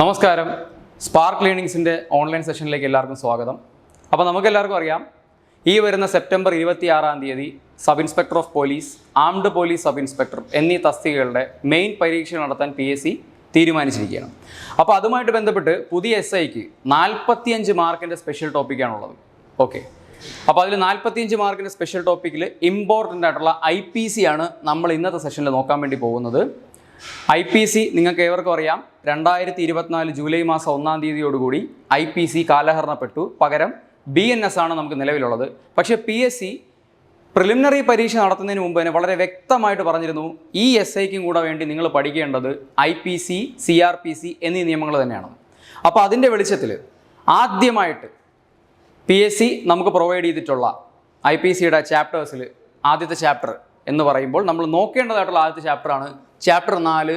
നമസ്കാരം. Spark ലേണിങ്സിന്റെ online സെഷനിലേക്ക് എല്ലാവർക്കും സ്വാഗതം. അപ്പോൾ നമുക്കെല്ലാവർക്കും അറിയാം ഈ വരുന്ന സെപ്റ്റംബർ ഇരുപത്തി ആറാം തീയതി sub inspector of police armed police sub inspector എന്നീ തസ്തികകളുടെ മെയിൻ പരീക്ഷ നടത്താൻ പി എസ് സി തീരുമാനിച്ചിരിക്കുകയാണ്. അപ്പോൾ അതുമായിട്ട് ബന്ധപ്പെട്ട് പുതിയ എസ് ഐക്ക് നാൽപ്പത്തിയഞ്ച് മാർക്കിന്റെ സ്പെഷ്യൽ ടോപ്പിക്കാണുള്ളത് ഓക്കെ. അപ്പോൾ അതിൽ നാൽപ്പത്തിയഞ്ച് മാർക്കിന്റെ സ്പെഷ്യൽ ടോപ്പിക്കിൽ ഇമ്പോർട്ടന്റ് ആയിട്ടുള്ള ഐ പി സി ആണ് നമ്മൾ ഇന്നത്തെ സെഷനിൽ നോക്കാൻ വേണ്ടി പോകുന്നത്. ഐ പി സി നിങ്ങൾക്ക് ഏവർക്കും അറിയാം. രണ്ടായിരത്തി ഇരുപത്തിനാല് ജൂലൈ മാസം ഒന്നാം തീയതിയോടുകൂടി ഐ പി സി കാലഹരണപ്പെട്ടു. പകരം ബി എൻ എസ് ആണ് നമുക്ക് നിലവിലുള്ളത്. പക്ഷേ പി എസ് സി പ്രിലിമിനറി പരീക്ഷ നടത്തുന്നതിന് മുമ്പ് തന്നെ വളരെ വ്യക്തമായിട്ട് പറഞ്ഞിരുന്നു ഈ എസ് ഐക്കും കൂടെ വേണ്ടി നിങ്ങൾ പഠിക്കേണ്ടത് I P C C R P C എന്നീ നിയമങ്ങൾ തന്നെയാണ്. അപ്പോൾ അതിന്റെ വെളിച്ചത്തിൽ ആദ്യമായിട്ട് പി എസ് സി നമുക്ക് പ്രൊവൈഡ് ചെയ്തിട്ടുള്ള ഐ പി സിയുടെ ചാപ്റ്റേഴ്സിൽ ആദ്യത്തെ ചാപ്റ്റർ എന്ന് പറയുമ്പോൾ നമ്മൾ നോക്കേണ്ടതായിട്ടുള്ള ആദ്യത്തെ ചാപ്റ്ററാണ് ചാപ്റ്റർ നാല്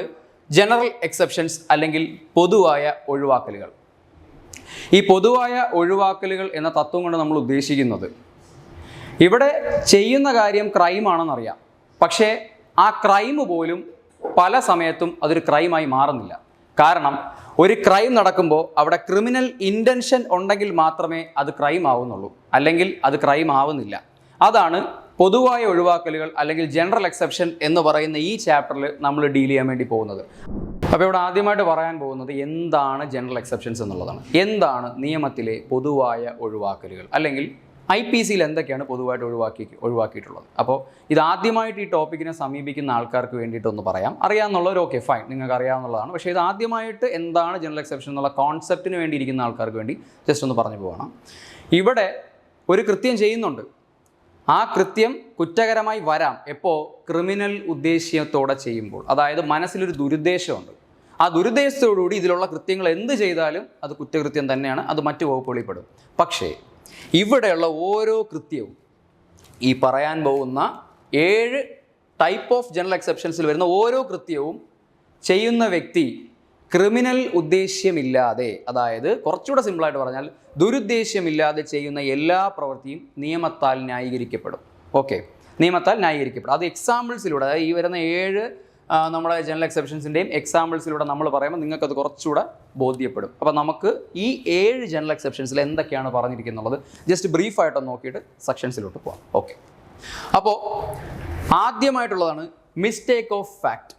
ജനറൽ എക്സെപ്ഷൻസ് അല്ലെങ്കിൽ പൊതുവായ ഒഴിവാക്കലുകൾ. ഈ പൊതുവായ ഒഴിവാക്കലുകൾ എന്ന തത്വം കൊണ്ട് നമ്മൾ ഉദ്ദേശിക്കുന്നത് ഇവിടെ ചെയ്യുന്ന കാര്യം ക്രൈമാണെന്നറിയാം പക്ഷേ ആ ക്രൈം പോലും പല സമയത്തും അതൊരു ക്രൈമായി മാറുന്നില്ല. കാരണം ഒരു ക്രൈം നടക്കുമ്പോൾ അവിടെ ക്രിമിനൽ ഇന്റൻഷൻ ഉണ്ടെങ്കിൽ മാത്രമേ അത് ക്രൈം ആവുന്നുള്ളൂ. അല്ലെങ്കിൽ അത് ക്രൈം ആവുന്നില്ല. അതാണ് പൊതുവായ ഒഴിവാക്കലുകൾ അല്ലെങ്കിൽ ജനറൽ എക്സെപ്ഷൻ എന്ന് പറയുന്ന ഈ ചാപ്റ്ററിൽ നമ്മൾ ഡീൽ ചെയ്യാൻ വേണ്ടി പോകുന്നത്. അപ്പോൾ ഇവിടെ ആദ്യമായിട്ട് പറയാൻ പോകുന്നത് എന്താണ് ജനറൽ എക്സെപ്ഷൻസ് എന്നുള്ളതാണ്. എന്താണ് നിയമത്തിലെ പൊതുവായ ഒഴിവാക്കലുകൾ? അല്ലെങ്കിൽ ഐ പി സിയിൽ എന്തൊക്കെയാണ് പൊതുവായിട്ട് ഒഴിവാക്കി ഒഴിവാക്കിയിട്ടുള്ളത്? അപ്പോൾ ഇത് ആദ്യമായിട്ട് ഈ ടോപ്പിക്കിനെ സമീപിക്കുന്ന ആൾക്കാർക്ക് വേണ്ടിയിട്ടൊന്ന് പറയാം. അറിയാമെന്നുള്ളവർ ഓക്കെ ഫൈൻ നിങ്ങൾക്ക് അറിയാവുന്നതാണ്. പക്ഷേ ഇത് ആദ്യമായിട്ട് എന്താണ് ജനറൽ എക്സെപ്ഷൻ എന്നുള്ള കോൺസെപ്റ്റിന് വേണ്ടിയിരിക്കുന്ന ആൾക്കാർക്ക് വേണ്ടി ജസ്റ്റ് ഒന്ന് പറഞ്ഞു പോകണം ഇവിടെ ഒരു കൃത്യം ചെയ്യുന്നുണ്ട്. ആ കൃത്യം കുറ്റകരമായി വരാം. എപ്പോൾ ക്രിമിനൽ ഉദ്ദേശ്യത്തോടെ ചെയ്യുമ്പോൾ. അതായത് മനസ്സിലൊരു ദുരുദ്ദേശമുണ്ട്. ആ ദുരുദ്ദേശത്തോടുകൂടി ഇതിലുള്ള കൃത്യങ്ങൾ എന്ത് ചെയ്താലും അത് കുറ്റകൃത്യം തന്നെയാണ്. അത് മറ്റു വകുപ്പുകളിൽ പെടും പക്ഷേ ഇവിടെയുള്ള ഓരോ കൃത്യവും ഈ പറയാൻ പോകുന്ന ഏഴ് ടൈപ്പ് ഓഫ് ജനറൽ എക്സെപ്ഷൻസിൽ വരുന്ന ഓരോ കൃത്യവും ചെയ്യുന്ന വ്യക്തി ക്രിമിനൽ ഉദ്ദേശ്യമില്ലാതെ അതായത് കുറച്ചുകൂടെ സിമ്പിളായിട്ട് പറഞ്ഞാൽ ദുരുദ്ദേശ്യമില്ലാതെ ചെയ്യുന്ന എല്ലാ പ്രവൃത്തിയും നിയമത്താൽ ന്യായീകരിക്കപ്പെടും. ഓക്കെ. നിയമത്താൽ ന്യായീകരിക്കപ്പെടും. അത് എക്സാമ്പിൾസിലൂടെ അതായത് ഈ വരുന്ന ഏഴ് നമ്മുടെ ജനറൽ എക്സെപ്ഷൻസിന്റെയും എക്സാമ്പിൾസിലൂടെ നമ്മൾ പറയുമ്പോൾ നിങ്ങൾക്കത് കുറച്ചുകൂടെ ബോധ്യപ്പെടും. അപ്പോൾ നമുക്ക് ഈ ഏഴ് ജനറൽ എക്സെപ്ഷൻസിൽ എന്തൊക്കെയാണ് പറഞ്ഞിരിക്കുന്നുള്ളത്? ജസ്റ്റ് ബ്രീഫായിട്ടൊന്ന് നോക്കിയിട്ട് സെക്ഷൻസിലോട്ട് പോകാം ഓക്കെ. അപ്പോൾ ആദ്യമായിട്ടുള്ളതാണ് മിസ്റ്റേക്ക് ഓഫ് ഫാക്ട്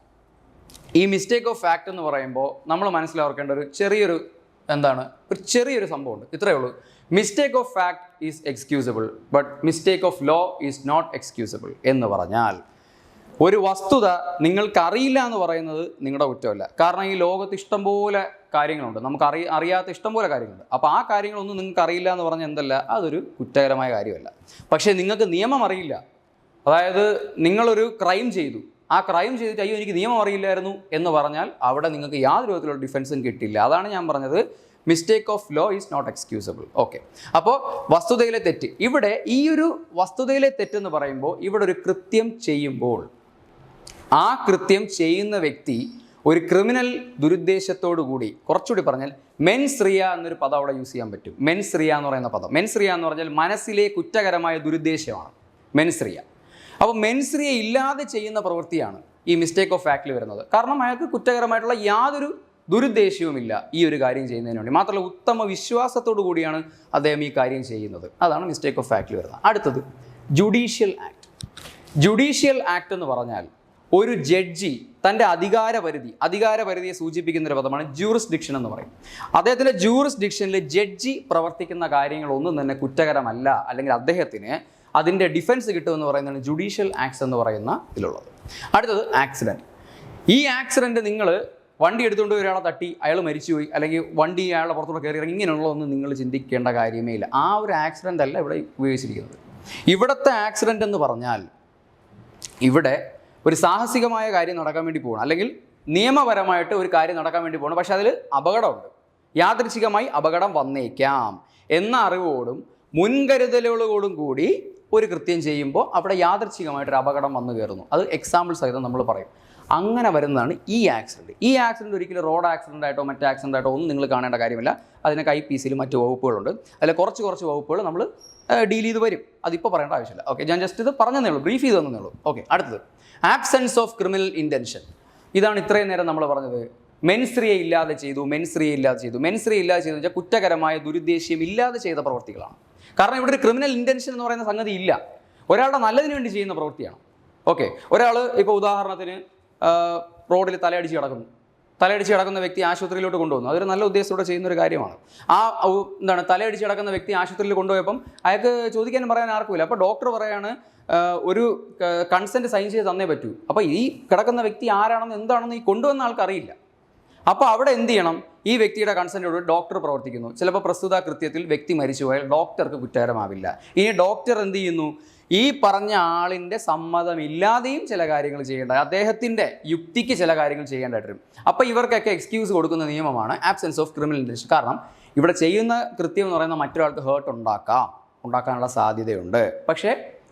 ഈ മിസ്റ്റേക്ക് ഓഫ് ഫാക്റ്റ് എന്ന് പറയുമ്പോൾ നമ്മൾ മനസ്സിലാക്കേണ്ട ഒരു ചെറിയൊരു എന്താണ്? ഒരു ചെറിയൊരു സംഭവമുണ്ട്. ഇത്രയേ ഉള്ളൂ. Mistake of fact is excusable but mistake of law is not excusable എന്ന് പറഞ്ഞാൽ ഒരു വസ്തുത നിങ്ങൾക്ക് അറിയില്ല എന്ന് പറയുന്നത് നിങ്ങളുടെ കുറ്റമല്ല. കാരണം ഈ ലോകത്ത് ഇഷ്ടംപോലെ കാര്യങ്ങളുണ്ട്. നമുക്ക് അറി അറിയാത്ത ഇഷ്ടംപോലെ കാര്യങ്ങളുണ്ട്. അപ്പോൾ ആ കാര്യങ്ങളൊന്നും നിങ്ങൾക്ക് അറിയില്ല എന്ന് പറഞ്ഞാൽ എന്തല്ല? അതൊരു കുറ്റകരമായ കാര്യമല്ല. പക്ഷേ നിങ്ങൾക്ക് നിയമം അറിയില്ല. അതായത് നിങ്ങളൊരു ക്രൈം ചെയ്തു. ആ ക്രൈം ചെയ്തിട്ട് അയ്യോ എനിക്ക് നിയമം അറിയില്ലായിരുന്നു എന്ന് പറഞ്ഞാൽ അവിടെ നിങ്ങൾക്ക് യാതൊരു വിധത്തിലുള്ള ഡിഫൻസും കിട്ടില്ല. അതാണ് ഞാൻ പറഞ്ഞത്. Mistake of law is not excusable okay അപ്പോൾ വസ്തുതയിലെ തെറ്റ്. ഇവിടെ ഈ ഒരു വസ്തുതയിലെ തെറ്റെന്ന് പറയുമ്പോൾ ഇവിടെ ഒരു കൃത്യം ചെയ്യുമ്പോൾ ആ കൃത്യം ചെയ്യുന്ന വ്യക്തി ഒരു ക്രിമിനൽ ദുരുദ്ദേശത്തോടു കൂടി കുറച്ചുകൂടി പറഞ്ഞാൽ മെൻസ് റിയ എന്നൊരു പദം അവിടെ യൂസ് ചെയ്യാൻ പറ്റും. മെൻസ് റിയ എന്ന് പറയുന്ന പദം. മെൻസ് റിയ എന്ന് പറഞ്ഞാൽ മനസ്സിലെ കുറ്റകരമായ ദുരുദ്ദേശമാണ്. മെൻസ് റിയ അപ്പോൾ മെൻസ്രിയെ ഇല്ലാതെ ചെയ്യുന്ന പ്രവൃത്തിയാണ് ഈ മിസ്റ്റേക്ക് ഓഫ് ഫാക്ടിൽ വരുന്നത്. കാരണം അയാൾക്ക് കുറ്റകരമായിട്ടുള്ള യാതൊരു ദുരുദ്ദേശവുമില്ല ഈ ഒരു കാര്യം ചെയ്യുന്നതിന് വേണ്ടി. മാത്രമല്ല ഉത്തമ വിശ്വാസത്തോടു കൂടിയാണ് അദ്ദേഹം ഈ കാര്യം ചെയ്യുന്നത്. അതാണ് മിസ്റ്റേക്ക് ഓഫ് ഫാക്ടിൽ വരുന്നത്. അടുത്തത് ജുഡീഷ്യൽ ആക്ട് ജുഡീഷ്യൽ ആക്ട് എന്ന് പറഞ്ഞാൽ ഒരു ജഡ്ജി തന്റെ അധികാരപരിധി അധികാരപരിധിയെ സൂചിപ്പിക്കുന്ന ഒരു പദമാണ് ജൂറിസ് ഡിക്ഷൻ എന്ന് പറയും. അദ്ദേഹത്തിന്റെ ജൂറിസ് ഡിക്ഷനിൽ ജഡ്ജി പ്രവർത്തിക്കുന്ന കാര്യങ്ങളൊന്നും തന്നെ കുറ്റകരമല്ല. അല്ലെങ്കിൽ അദ്ദേഹത്തിന് അതിന്റെ ഡിഫൻസ് കിട്ടുമെന്ന് പറയുന്നതാണ് ജുഡീഷ്യൽ ആക്സ് എന്ന് പറയുന്ന ഇതിലുള്ളത്. അടുത്തത് ആക്സിഡന്റ് ഈ ആക്സിഡന്റ് നിങ്ങൾ വണ്ടി എടുത്തുകൊണ്ട് ഒരാളെ തട്ടി അയാൾ മരിച്ചുപോയി അല്ലെങ്കിൽ വണ്ടി അയാളുടെ പുറത്തോട്ട് കയറി ഇറങ്ങി ഇങ്ങനെയുള്ളതൊന്നും നിങ്ങൾ ചിന്തിക്കേണ്ട കാര്യമേ ഇല്ല. ആ ഒരു ആക്സിഡന്റ് അല്ല ഇവിടെ ഉപയോഗിച്ചിരിക്കുന്നത്. ഇവിടുത്തെ ആക്സിഡന്റ് എന്ന് പറഞ്ഞാൽ ഇവിടെ ഒരു സാഹസികമായ കാര്യം നടക്കാൻ വേണ്ടി പോകണം അല്ലെങ്കിൽ നിയമപരമായിട്ട് ഒരു കാര്യം നടക്കാൻ വേണ്ടി പോകണം പക്ഷേ അതിൽ അപകടമുണ്ട്. യാദൃച്ഛികമായി അപകടം വന്നേക്കാം. എന്ന അറിവോടും മുൻകരുതലുകളോടും കൂടി ഒരു കൃത്യം ചെയ്യുമ്പോൾ അവിടെ യാദർച്ഛികമായിട്ടൊരു അപകടം വന്നു കയറുന്നു. അത് എക്സാമ്പിൾ സഹിതം നമ്മൾ പറയും. അങ്ങനെ വരുന്നതാണ് ഈ ആക്സിഡന്റ് ഈ ആക്സിഡന്റ് ഒരിക്കലും റോഡ് ആക്സിഡന്റ് ആയിട്ടോ മറ്റേ ആക്സിഡന്റ് ആയിട്ടോ ഒന്നും നിങ്ങൾ കാണേണ്ട കാര്യമില്ല. അതിനൊക്കെ ഐ പി സിയിൽ മറ്റ് വകുപ്പുകളുണ്ട്. അതിൽ കുറച്ച് കുറച്ച് വകുപ്പുകൾ നമ്മൾ ഡീൽ ചെയ്ത് വരും. അതിപ്പോൾ പറയേണ്ട ആവശ്യമില്ല. ഓക്കെ ഞാൻ ജസ്റ്റ് ഇത് പറഞ്ഞതേ ഉള്ളൂ. ബ്രീഫ് ചെയ്ത് തന്നേ ഉള്ളൂ. ഓക്കെ അടുത്തത്. ആബ്സെൻസ് ഓഫ് ക്രിമിനൽ ഇന്റൻഷൻ ഇതാണ് ഇത്രയും നേരം നമ്മൾ പറഞ്ഞത്. മെൻസ്രിയെ ഇല്ലാതെ ചെയ്തു മെൻസ്രിയെ ഇല്ലാതെ ചെയ്തു. മെൻസ്രിയെ ഇല്ലാതെ ചെയ്തു വെച്ചാൽ കുറ്റകരമായ ദുരുദ്ദേശ്യം ഇല്ലാതെ ചെയ്ത പ്രവൃത്തികളാണ് കാരണം ഇവിടെ ഒരു ക്രിമിനൽ ഇന്റൻഷൻ എന്ന് പറയുന്ന സംഗതി ഇല്ല. ഒരാളുടെ നല്ലതിന് വേണ്ടി ചെയ്യുന്ന പ്രവൃത്തിയാണ്. ഓക്കെ ഒരാൾ ഇപ്പോൾ ഉദാഹരണത്തിന് റോഡിൽ തലയടിച്ച് കിടക്കുന്നു. തലയടിച്ച് കിടക്കുന്ന വ്യക്തി ആശുപത്രിയിലോട്ട് കൊണ്ടുവന്നു. അതൊരു നല്ല ഉദ്ദേശത്തോടെ ചെയ്യുന്ന ഒരു കാര്യമാണ്. ആ എന്താണ് തലയടിച്ച് കിടക്കുന്ന വ്യക്തി ആശുപത്രിയിൽ കൊണ്ടുപോയപ്പം അയാൾക്ക് ചോദിക്കാനും പറയാൻ ആർക്കുമില്ല. അപ്പോൾ ഡോക്ടർ പറയാണ് ഒരു കൺസെന്റ് സൈൻ ചെയ്ത് തന്നേ പറ്റൂ. അപ്പോൾ ഈ കിടക്കുന്ന വ്യക്തി ആരാണെന്ന് എന്താണെന്ന് ഈ കൊണ്ടുവന്ന ആൾക്ക് അറിയില്ല അപ്പോൾ അവിടെ എന്ത് ചെയ്യണം? ഈ വ്യക്തിയുടെ കൺസെന്റോട് ഡോക്ടർ പ്രവർത്തിക്കുന്നു. ചിലപ്പോൾ പ്രസ്തുത കൃത്യത്തിൽ വ്യക്തി മരിച്ചുപോയാൽ ഡോക്ടർക്ക് കുറ്റകരമാവില്ല. ഇനി ഡോക്ടർ എന്ത് ചെയ്യുന്നു? ഈ പറഞ്ഞ ആളിന്റെ സമ്മതമില്ലാതെയും ചില കാര്യങ്ങൾ ചെയ്യേണ്ട അദ്ദേഹത്തിന്റെ യുക്തിക്ക് ചില കാര്യങ്ങൾ ചെയ്യേണ്ടതായിട്ട് വരും. അപ്പോൾ ഇവർക്കൊക്കെ എക്സ്ക്യൂസ് കൊടുക്കുന്ന നിയമമാണ് ആബ്സെൻസ് ഓഫ് ക്രിമിനൽ ഇന്റൻഷൻ കാരണം ഇവിടെ ചെയ്യുന്ന കൃത്യം എന്ന് പറയുന്ന മറ്റൊരാൾക്ക് ഹേർട്ട് ഉണ്ടാക്കാം. ഉണ്ടാക്കാനുള്ള സാധ്യതയുണ്ട്. പക്ഷേ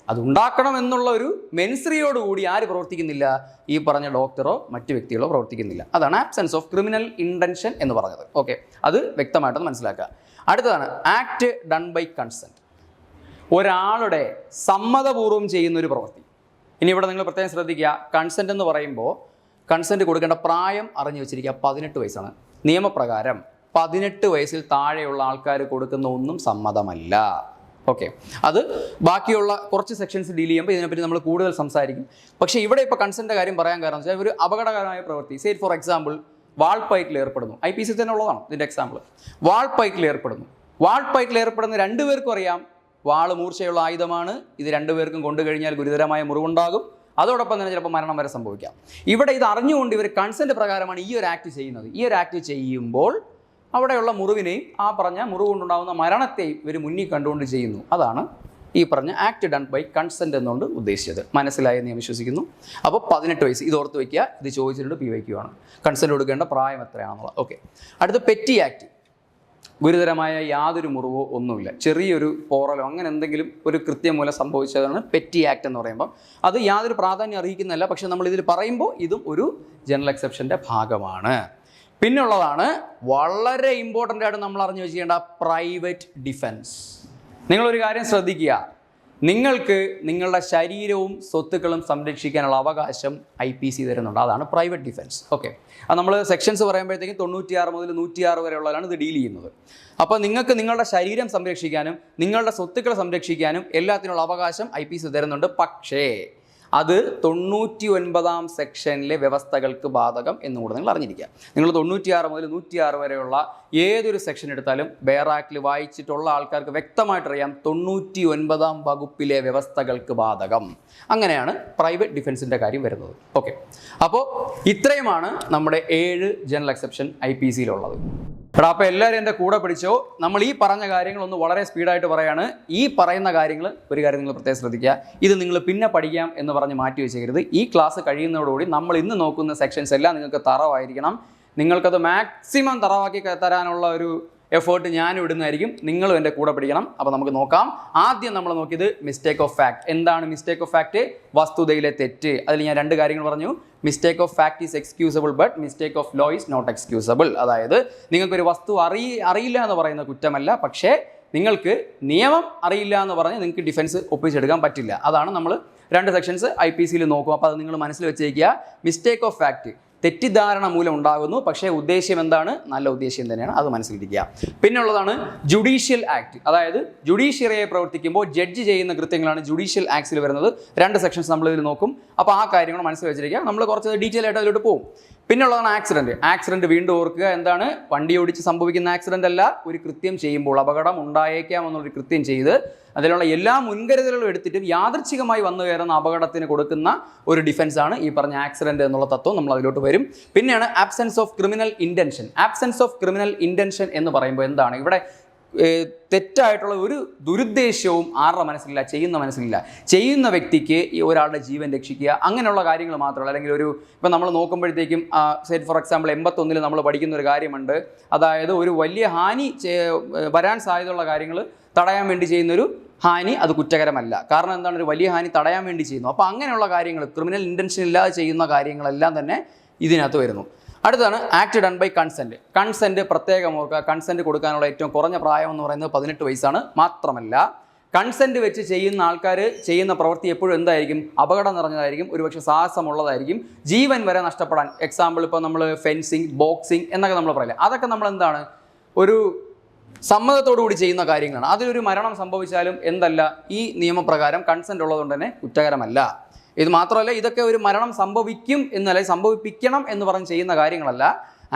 അത് ഉണ്ടാക്കണം എന്നുള്ള ഒരു മെൻസറിയോടുകൂടി ആര് പ്രവർത്തിക്കുന്നില്ല? ഈ പറഞ്ഞ ഡോക്ടറോ മറ്റ് വ്യക്തികളോ പ്രവർത്തിക്കുന്നില്ല. അതാണ് ആബ്സെൻസ് ഓഫ് ക്രിമിനൽ ഇന്റൻഷൻ എന്ന് പറഞ്ഞത്. ഓക്കെ അത് വ്യക്തമായിട്ടൊന്ന് മനസ്സിലാക്കുക. അടുത്തതാണ് ആക്ട് ഡൺ ബൈ കൺസെന്റ് ഒരാളുടെ സമ്മതപൂർവം ചെയ്യുന്ന ഒരു പ്രവൃത്തി. ഇനി ഇവിടെ നിങ്ങൾ പ്രത്യേകം ശ്രദ്ധിക്കുക. കൺസെന്റ് എന്ന് പറയുമ്പോൾ കൺസെന്റ് കൊടുക്കേണ്ട പ്രായം അറിഞ്ഞു വെച്ചിരിക്കുക പതിനെട്ട് വയസ്സാണ്. നിയമപ്രകാരം പതിനെട്ട് വയസ്സിൽ താഴെയുള്ള ആൾക്കാർ കൊടുക്കുന്ന ഒന്നും സമ്മതമല്ല. ഓക്കെ അത് ബാക്കിയുള്ള കുറച്ച് സെക്ഷൻസ് ഡീൽ ചെയ്യുമ്പോൾ ഇതിനെപ്പറ്റി നമ്മൾ കൂടുതൽ സംസാരിക്കും. പക്ഷേ ഇവിടെ ഇപ്പോൾ കൺസെന്റെ കാര്യം പറയാൻ കാരണം വെച്ചാൽ ഒരു അപകടകരമായ പ്രവൃത്തി. സേ ഫോർ എക്സാമ്പിൾ വാൾ പൈറ്റിൽ ഏർപ്പെടുന്നു. ഐ പി സി തന്നെ ഉള്ളതാണ് ഇതിന്റെ എക്സാമ്പിൾ വാൾപ്പയറ്റിൽ ഏർപ്പെടുന്നു. വാൾപ്പയറ്റിൽ ഏർപ്പെടുന്ന രണ്ടുപേർക്കും അറിയാം. വാൾ മൂർച്ചയുള്ള ആയുധമാണ്. ഇത് രണ്ടുപേർക്കും കൊണ്ടു കഴിഞ്ഞാൽ ഗുരുതരമായ മുറിവുണ്ടാകും. അതോടൊപ്പം തന്നെ ചിലപ്പോൾ മരണം വരെ സംഭവിക്കാം. ഇവിടെ ഇത് അറിഞ്ഞുകൊണ്ട് ഇവർ കൺസെന്റ് പ്രകാരമാണ് ഈ ഒരു ആക്ട് ചെയ്യുന്നത്. ഈ ഒരു ആക്ട് ചെയ്യുമ്പോൾ അവിടെയുള്ള മുറിവിനെയും ആ പറഞ്ഞ മുറിവ് കൊണ്ടുണ്ടാകുന്ന മരണത്തെയും ഇവർ മുന്നിൽ കണ്ടുകൊണ്ട് ചെയ്യുന്നു. അതാണ് ഈ പറഞ്ഞ ആക്ട് ഡൺ ബൈ കൺസെന്റ് എന്നുകൊണ്ട് ഉദ്ദേശിച്ചത്. മനസ്സിലായെന്ന് ഞാൻ വിശ്വസിക്കുന്നു. അപ്പോൾ പതിനെട്ട് വയസ്സ്. ഇത് ഓർത്ത് വയ്ക്കുക ഇത് ചോദിച്ചിട്ടുണ്ട് പി വയ്ക്കുകയാണ് കൺസെന്റ് കൊടുക്കേണ്ട പ്രായം എത്രയാണെന്നുള്ളത് ഓക്കെ അടുത്ത പെറ്റി ആക്ട് ഗുരുതരമായ യാതൊരു മുറിവോ ഒന്നുമില്ല. ചെറിയൊരു പോറലോ അങ്ങനെ എന്തെങ്കിലും ഒരു കൃത്യം മൂലം സംഭവിച്ചതാണ് പെറ്റി ആക്ട് എന്ന് പറയുമ്പോൾ അത് യാതൊരു പ്രാധാന്യം അർഹിക്കുന്നതല്ല. പക്ഷേ നമ്മൾ ഇതിൽ പറയുമ്പോൾ ഇതും ഒരു ജനറൽ എക്സെപ്ഷന്റെ ഭാഗമാണ്. പിന്നുള്ളതാണ് വളരെ ഇമ്പോർട്ടന്റ് ആയിട്ട് നമ്മൾ അറിഞ്ഞു വെച്ചേണ്ട പ്രൈവറ്റ് ഡിഫൻസ് നിങ്ങളൊരു കാര്യം ശ്രദ്ധിക്കുക. നിങ്ങൾക്ക് നിങ്ങളുടെ ശരീരവും സ്വത്തുക്കളും സംരക്ഷിക്കാനുള്ള അവകാശം ഐ പി സി തരുന്നുണ്ട്. അതാണ് പ്രൈവറ്റ് ഡിഫൻസ് ഓക്കെ അത് നമ്മൾ സെക്ഷൻസ് പറയുമ്പോഴത്തേക്കും തൊണ്ണൂറ്റിയാറ് മുതൽ നൂറ്റിയാറ് വരെയുള്ളതാണ് ഇത് ഡീൽ ചെയ്യുന്നത്. അപ്പോൾ നിങ്ങൾക്ക് നിങ്ങളുടെ ശരീരം സംരക്ഷിക്കാനും നിങ്ങളുടെ സ്വത്തുക്കൾ സംരക്ഷിക്കാനും എല്ലാത്തിനുള്ള അവകാശം ഐ പി സി തരുന്നുണ്ട്. പക്ഷേ അത് തൊണ്ണൂറ്റി ഒൻപതാം സെക്ഷനിലെ വ്യവസ്ഥകൾക്ക് ബാധകം എന്നുകൂടെ നിങ്ങൾ അറിഞ്ഞിരിക്കുക. നിങ്ങൾ തൊണ്ണൂറ്റിയാറ് മുതൽ നൂറ്റിയാറ് വരെയുള്ള ഏതൊരു സെക്ഷൻ എടുത്താലും ബേറാക്കിൽ വായിച്ചിട്ടുള്ള ആൾക്കാർക്ക് വ്യക്തമായിട്ടറിയാം തൊണ്ണൂറ്റി ഒൻപതാം വകുപ്പിലെ വ്യവസ്ഥകൾക്ക് ബാധകം. അങ്ങനെയാണ് പ്രൈവറ്റ് ഡിഫൻസിന്റെ കാര്യം വരുന്നത്. ഓക്കെ അപ്പോൾ ഇത്രയുമാണ് നമ്മുടെ ഏഴ് ജനറൽ എക്സെപ്ഷൻ ഐ പി സിയിലുള്ളത് എടാ അപ്പോൾ എല്ലാവരും എന്റെ കൂടെ പിടിച്ചോ? നമ്മൾ ഈ പറഞ്ഞ കാര്യങ്ങളൊന്ന് വളരെ സ്പീഡായിട്ട് പറയാണ്. ഈ പറയുന്ന കാര്യങ്ങൾ ഒരു കാര്യം നിങ്ങൾ പ്രത്യേകം ശ്രദ്ധിക്കുക. ഇത് നിങ്ങൾ പിന്നെ പഠിക്കാം എന്ന് പറഞ്ഞ് മാറ്റി വെച്ചേക്കരുത്. ഈ ക്ലാസ് കഴിയുന്നതോടുകൂടി നമ്മൾ ഇന്ന് നോക്കുന്ന സെക്ഷൻസ് എല്ലാം നിങ്ങൾക്ക് തറവായിരിക്കണം. നിങ്ങൾക്കത് മാക്സിമം തറവാക്കി തരാനുള്ള ഒരു എഫേർട്ട് ഞാൻ ഇടുന്നതായിരിക്കും. നിങ്ങളും എന്റെ കൂടെ പിടിക്കണം അപ്പോൾ നമുക്ക് നോക്കാം. ആദ്യം നമ്മൾ നോക്കിയത് മിസ്റ്റേക്ക് ഓഫ് ഫാക്ട് എന്താണ് മിസ്റ്റേക്ക് ഓഫ് ഫാക്ട് വസ്തുതയിലെ തെറ്റ്. അതിൽ ഞാൻ രണ്ട് കാര്യങ്ങൾ പറഞ്ഞു. Mistake of fact is excusable but mistake of law is not excusable അതായത് നിങ്ങൾക്കൊരു വസ്തു അറിയി അറിയില്ല എന്ന് പറയുന്ന കുറ്റമല്ല. പക്ഷേ നിങ്ങൾക്ക് നിയമം അറിയില്ല എന്ന് പറഞ്ഞ് നിങ്ങൾക്ക് ഡിഫൻസ് ഒപ്പിച്ചെടുക്കാൻ പറ്റില്ല. അതാണ് നമ്മൾ രണ്ട് സെക്ഷൻസ് ഐ പി സിയിൽ നോക്കും. അപ്പോൾ അത് നിങ്ങൾ മനസ്സിൽ വെച്ചേക്കുക. മിസ്റ്റേക്ക് ഓഫ് ഫാക്ട് തെറ്റിദ്ധാരണ മൂലം ഉണ്ടാകുന്നു. പക്ഷേ ഉദ്ദേശ്യം എന്താണ്? നല്ല ഉദ്ദേശ്യം തന്നെയാണ്. അത് മനസ്സിലിരിക്കുക. പിന്നുള്ളതാണ് ജുഡീഷ്യൽ ആക്ട്. അതായത് ജുഡീഷ്യറിയെ പ്രവർത്തിക്കുമ്പോൾ ജഡ്ജ് ചെയ്യുന്ന കൃത്യങ്ങളാണ് ജുഡീഷ്യൽ ആക്ട്സിൽ വരുന്നത്. രണ്ട് സെക്ഷൻസ് നമ്മൾ ഇതിൽ നോക്കും. അപ്പോൾ ആ കാര്യങ്ങൾ മനസ്സിൽ വെച്ചിരിക്കുക. നമ്മൾ കുറച്ച് ഡീറ്റെയിൽ ആയിട്ട് അതിലോട്ട് പോകും പിന്നുള്ളതാണ് ആക്സിഡന്റ്. ആക്സിഡന്റ് വീണ്ടും ഓർക്കുക. എന്താണ്? വണ്ടി ഓടിച്ച് സംഭവിക്കുന്ന ആക്സിഡന്റ് അല്ല. ഒരു കൃത്യം ചെയ്യുമ്പോൾ അപകടം ഉണ്ടായേക്കാം എന്നുള്ളൊരു കൃത്യം ചെയ്ത് അതിലുള്ള എല്ലാ മുൻകരുതലുകളും എടുത്തിട്ടും യാദർച്ഛികമായി വന്നു കയറുന്ന അപകടത്തിന് കൊടുക്കുന്ന ഒരു ഡിഫൻസ് ആണ് ഈ പറഞ്ഞ ആക്സിഡന്റ് എന്നുള്ള തത്വം നമ്മൾ അതിലോട്ട് വരും. പിന്നെയാണ് absence of criminal intention absence of criminal intention എന്ന് പറയുമ്പോൾ എന്താണ്? ഇവിടെ തെറ്റായിട്ടുള്ള ഒരു ദുരുദ്ദേശ്യവും ആരുടെ മനസ്സിലില്ല ചെയ്യുന്ന മനസ്സിലില്ല. ചെയ്യുന്ന വ്യക്തിക്ക് ഈ ഒരാളുടെ ജീവൻ രക്ഷിക്കുക അങ്ങനെയുള്ള കാര്യങ്ങൾ മാത്രമല്ല. അല്ലെങ്കിൽ ഒരു ഇപ്പം നമ്മൾ നോക്കുമ്പോഴത്തേക്കും സെറ്റ് ഫോർ എക്സാമ്പിൾ എൺപത്തൊന്നിൽ നമ്മൾ പഠിക്കുന്ന ഒരു കാര്യമുണ്ട്. അതായത് ഒരു വലിയ ഹാനി വരാൻ സാധ്യതയുള്ള കാര്യങ്ങൾ തടയാൻ വേണ്ടി ചെയ്യുന്നൊരു ഹാനി അത് കുറ്റകരമല്ല. കാരണം എന്താണ്? ഒരു വലിയ ഹാനി തടയാൻ വേണ്ടി ചെയ്യുന്നു. അപ്പോൾ അങ്ങനെയുള്ള കാര്യങ്ങൾ ക്രിമിനൽ ഇന്റൻഷൻ ഇല്ലാതെ ചെയ്യുന്ന കാര്യങ്ങളെല്ലാം തന്നെ ഇതിനകത്ത് വരുന്നു. അടുത്താണ് act done by consent consent പ്രത്യേകം ഓർക്കുക. കൺസെന്റ് കൊടുക്കാനുള്ള ഏറ്റവും കുറഞ്ഞ പ്രായം എന്ന് പറയുന്നത് പതിനെട്ട് വയസ്സാണ്. മാത്രമല്ല കൺസെന്റ് വെച്ച് ചെയ്യുന്ന ആൾക്കാർ ചെയ്യുന്ന പ്രവൃത്തി എപ്പോഴും എന്തായിരിക്കും? അപകടം നിറഞ്ഞതായിരിക്കും. ഒരുപക്ഷെ സാഹസമുള്ളതായിരിക്കും. ജീവൻ വരെ നഷ്ടപ്പെടാൻ. എക്സാമ്പിൾ ഇപ്പോൾ നമ്മൾ ഫെൻസിങ് ബോക്സിങ് എന്നൊക്കെ നമ്മൾ പറയില്ല? അതൊക്കെ നമ്മൾ എന്താണ് ഒരു സമ്മതത്തോടു കൂടി ചെയ്യുന്ന കാര്യങ്ങളാണ്. അതിലൊരു മരണം സംഭവിച്ചാലും എന്തല്ല ഈ നിയമപ്രകാരം കൺസെന്റ് ഉള്ളതുകൊണ്ട് തന്നെ കുറ്റകരമല്ല. ഇത് മാത്രമല്ല ഇതൊക്കെ ഒരു മരണം സംഭവിക്കും എന്നല്ല സംഭവിപ്പിക്കണം എന്ന് പറഞ്ഞ് ചെയ്യുന്ന കാര്യങ്ങളല്ല.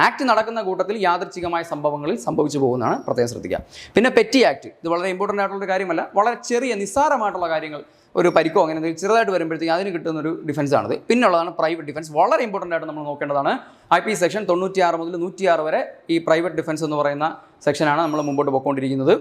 ആക്ട് നടക്കുന്ന കൂട്ടത്തിൽ യാദൃച്ഛികമായ സംഭവങ്ങളിൽ സംഭവിച്ചു പോകുന്നതാണ് പ്രത്യേകം ശ്രദ്ധിക്കുക. പിന്നെ പെറ്റി ആക്ട് ഇത് വളരെ ഇമ്പോർട്ടന്റ് ആയിട്ടുള്ള കാര്യമല്ല. വളരെ ചെറിയ നിസ്സാരമായിട്ടുള്ള കാര്യങ്ങൾ ഒരു പരിക്കോ അങ്ങനെ എന്തെങ്കിലും ചെറുതായിട്ട് വരുമ്പോഴത്തേക്ക് അതിന് കിട്ടുന്ന ഒരു ഡിഫൻസ് ആണത്. പിന്നുള്ളതാണ് പ്രൈവറ്റ് ഡിഫൻസ് വളരെ ഇമ്പോർട്ടന്റ് ആയിട്ട് നമ്മൾ നോക്കേണ്ടതാണ്. ഐ പി സെക്ഷൻ തൊണ്ണൂറ്റിയാറ് മുതൽ നൂറ്റിയാറ് വരെ ഈ പ്രൈവറ്റ് ഡിഫൻസ് എന്ന് പറയുന്ന സെക്ഷനാണ് നമ്മൾ മുമ്പോട്ട് പോയിക്കൊണ്ടിരിക്കുന്നത്